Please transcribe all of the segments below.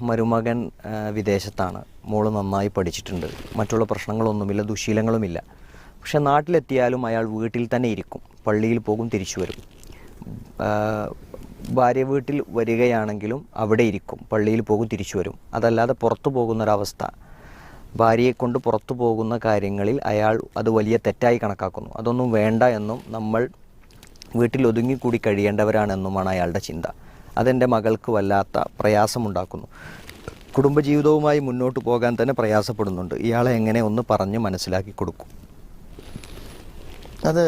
മരുമകൻ വിദേശത്താണ്. മോൾ നന്നായി പഠിച്ചിട്ടുണ്ട്. മറ്റുള്ള പ്രശ്നങ്ങളൊന്നുമില്ല ദുശീലങ്ങളുമില്ല. പക്ഷെ നാട്ടിലെത്തിയാലും അയാൾ വീട്ടിൽ തന്നെ ഇരിക്കും. പള്ളിയിൽ പോകും തിരിച്ചു വരും. ഭാര്യ വീട്ടിൽ വരികയാണെങ്കിലും അവിടെ ഇരിക്കും. പള്ളിയിൽ പോകും തിരിച്ചു വരും. അതല്ലാതെ പുറത്തു പോകുന്നൊരവസ്ഥ. ഭാര്യയെ കൊണ്ട് പുറത്തു പോകുന്ന കാര്യങ്ങളിൽ അയാൾ അത് വലിയ തെറ്റായി കണക്കാക്കുന്നു. അതൊന്നും വേണ്ട എന്നും നമ്മൾ വീട്ടിൽ ഒതുങ്ങിക്കൂടി കഴിയേണ്ടവരാണെന്നുമാണ് അയാളുടെ ചിന്ത. അതെന്റെ മകൾക്ക് വല്ലാത്ത പ്രയാസമുണ്ടാക്കുന്നു. കുടുംബജീവിതവുമായി മുന്നോട്ട് പോകാൻ തന്നെ പ്രയാസപ്പെടുന്നുണ്ട്. ഇയാളെ എങ്ങനെ ഒന്ന് പറഞ്ഞ് മനസ്സിലാക്കി കൊടുക്കും. അത്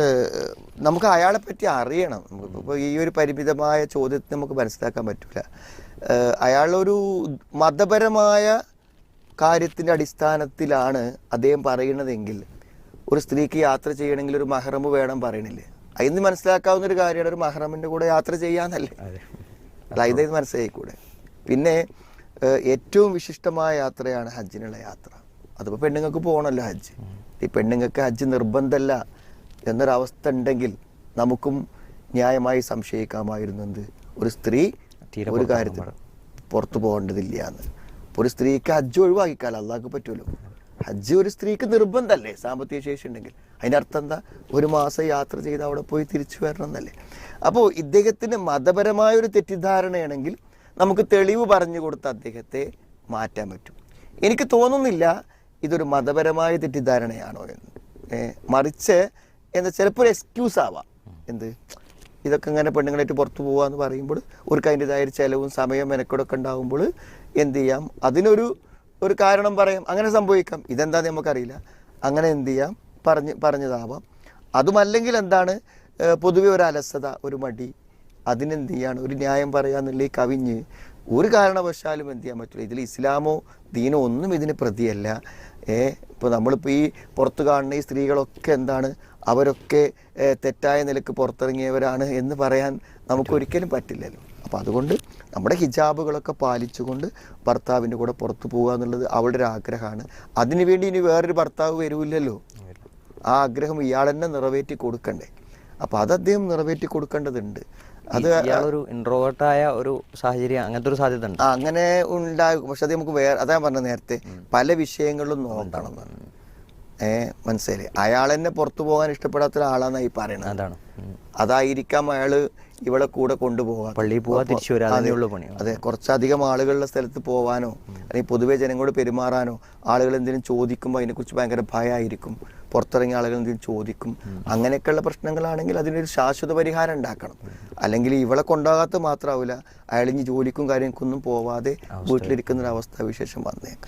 നമുക്ക് അയാളെ പറ്റി അറിയണം. ഇപ്പോൾ ഈ ഒരു പരിമിതമായ ചോദ്യത്തിന് നമുക്ക് മനസ്സിലാക്കാൻ പറ്റില്ല അയാളൊരു മതപരമായ കാര്യത്തിന്റെ അടിസ്ഥാനത്തിലാണ് അദ്ദേഹം പറയുന്നതെങ്കിൽ ഒരു സ്ത്രീക്ക് യാത്ര ചെയ്യണമെങ്കിൽ ഒരു മഹറമ് വേണം പറയണില്ലേ? അതിന് മനസ്സിലാക്കാവുന്ന ഒരു കാര്യമാണ് ഒരു മഹറമിന്റെ കൂടെ യാത്ര ചെയ്യാന്നല്ലേ? അല്ല ഇത് മനസ്സിലായിക്കൂടെ? പിന്നെ ഏറ്റവും വിശിഷ്ടമായ യാത്രയാണ് ഹജ്ജിനുള്ള യാത്ര. അതിപ്പോൾ പെണ്ണുങ്ങൾക്ക് പോകണമല്ലോ ഹജ്ജ്. ഈ പെണ്ണുങ്ങൾക്ക് ഹജ്ജ് നിർബന്ധമല്ല എന്നൊരവസ്ഥ ഉണ്ടെങ്കിൽ നമുക്കും ന്യായമായി സംശയിക്കാമായിരുന്നു എന്ത്? ഒരു സ്ത്രീ ഒരു കാര്യത്തിൽ പുറത്തു പോകേണ്ടതില്ല എന്ന്. ഒരു സ്ത്രീക്ക് ഹജ്ജ് ഒഴിവാക്കിക്കാലോ അള്ളാഹ്ക്ക് പറ്റുമല്ലോ ഹജ്ജ് ഒരു സ്ത്രീക്ക് നിർബന്ധമല്ലേ സാമ്പത്തിക ശേഷി ഉണ്ടെങ്കിൽ. അതിന്റെ അർത്ഥം എന്താ? ഒരു മാസം യാത്ര ചെയ്ത് അവിടെ പോയി തിരിച്ചു വരണം എന്നല്ലേ. അപ്പോൾ ഇദ്ദേഹത്തിന് മതപരമായ ഒരു തെറ്റിദ്ധാരണയാണെങ്കിൽ നമുക്ക് തെളിവ് പറഞ്ഞു കൊടുത്ത് അദ്ദേഹത്തെ മാറ്റാൻ പറ്റും. എനിക്ക് തോന്നുന്നില്ല ഇതൊരു മതപരമായ തെറ്റിദ്ധാരണയാണോ എന്ന്. മറിച്ച് എന്താ ചിലപ്പോൾ എക്സ്ക്യൂസ് ആവാം. എന്ത്? ഇതൊക്കെ ഇങ്ങനെ പെണ്ണുങ്ങളായിട്ട് പുറത്തു പോകാന്ന് പറയുമ്പോൾ ഒരു അതിന്റെതായ ഒരു ചിലവും സമയം മെനക്കെടൊക്കെ ഉണ്ടാകുമ്പോൾ എന്ത് ചെയ്യാം? അതിനൊരു ഒരു കാരണം പറയും അങ്ങനെ സംഭവിക്കാം. ഇതെന്താന്ന് നമുക്കറിയില്ല. അങ്ങനെ എന്ത് ചെയ്യാം? പറഞ്ഞ് പറഞ്ഞതാവാം. അതുമല്ലെങ്കിൽ എന്താണ്? പൊതുവെ ഒരു അലസത ഒരു മടി. അതിനെന്ത് ചെയ്യാണ്? ഒരു ന്യായം പറയാന്നുള്ള ഈ കവിഞ്ഞ് ഒരു കാരണവശാലും എന്ത് ചെയ്യാൻ പറ്റില്ല. ഇതിൽ ഇസ്ലാമോ ദീനോ ഒന്നും ഇതിന് പ്രതിയല്ല. ഏ ഇപ്പോൾ നമ്മളിപ്പോൾ ഈ പുറത്ത് കാണുന്ന ഈ സ്ത്രീകളൊക്കെ എന്താണ്? അവരൊക്കെ തെറ്റായ നിലയ്ക്ക് പുറത്തിറങ്ങിയവരാണ് എന്ന് പറയാൻ നമുക്കൊരിക്കലും പറ്റില്ലല്ലോ. അപ്പോൾ അതുകൊണ്ട് നമ്മുടെ ഹിജാബുകളൊക്കെ പാലിച്ചുകൊണ്ട് ഭർത്താവിന്റെ കൂടെ പുറത്തു പോകുക എന്നുള്ളത് അവളുടെ ഒരു ആഗ്രഹമാണ്. അതിനുവേണ്ടി ഇനി വേറൊരു ഭർത്താവ് വരൂല്ലല്ലോ? ആ ആഗ്രഹം ഇയാൾ തന്നെ നിറവേറ്റി കൊടുക്കണ്ടേ? അപ്പോൾ അത് അദ്ദേഹം നിറവേറ്റി കൊടുക്കേണ്ടതുണ്ട്. അത് ഒരു ഇൻട്രോവേർട്ടായ ഒരു സാഹചര്യം അങ്ങനത്തെ ഒരു സാധ്യത ഉണ്ട്. അങ്ങനെ ഉണ്ടാകും. പക്ഷെ അത് നമുക്ക് വേറെ അതാ പറഞ്ഞത് നേരത്തെ. പല വിഷയങ്ങളിലും നോക്കണം ഏ മനസ്സിലായി അയാൾ തന്നെ പുറത്തു പോകാൻ ഇഷ്ടപ്പെടാത്ത ഒരാളാന്നായി പറയണത്. അതാണ്. അതായിരിക്കാം അയാൾ ഇവളെ കൂടെ കൊണ്ടുപോകാം പള്ളിയിൽ പോവാ തിരിച്ചു വരാ അതെ. പണി. അതെ കുറച്ചധികം ആളുകളുടെ സ്ഥലത്ത് പോവാനോ അല്ലെങ്കിൽ പൊതുവെ ജനങ്ങളോട് പെരുമാറാനോ ആളുകൾ എന്തെങ്കിലും ചോദിക്കുമ്പോൾ അതിനെക്കുറിച്ച് ഭയങ്കര ഭയമായിരിക്കും പുറത്തിറങ്ങിയ ആളുകൾ എന്തെങ്കിലും ചോദിക്കും. അങ്ങനെയൊക്കെയുള്ള പ്രശ്നങ്ങളാണെങ്കിൽ അതിനൊരു ശാശ്വത പരിഹാരം ഉണ്ടാക്കണം. അല്ലെങ്കിൽ ഇവളെ കൊണ്ടാകാത്ത മാത്രമാവില്ല അയാൾ ഇനി ജോലിക്കും കാര്യങ്ങൾക്കൊന്നും പോവാതെ വീട്ടിലിരിക്കുന്ന ഒരു അവസ്ഥ വിശേഷം വന്നേക്കാം.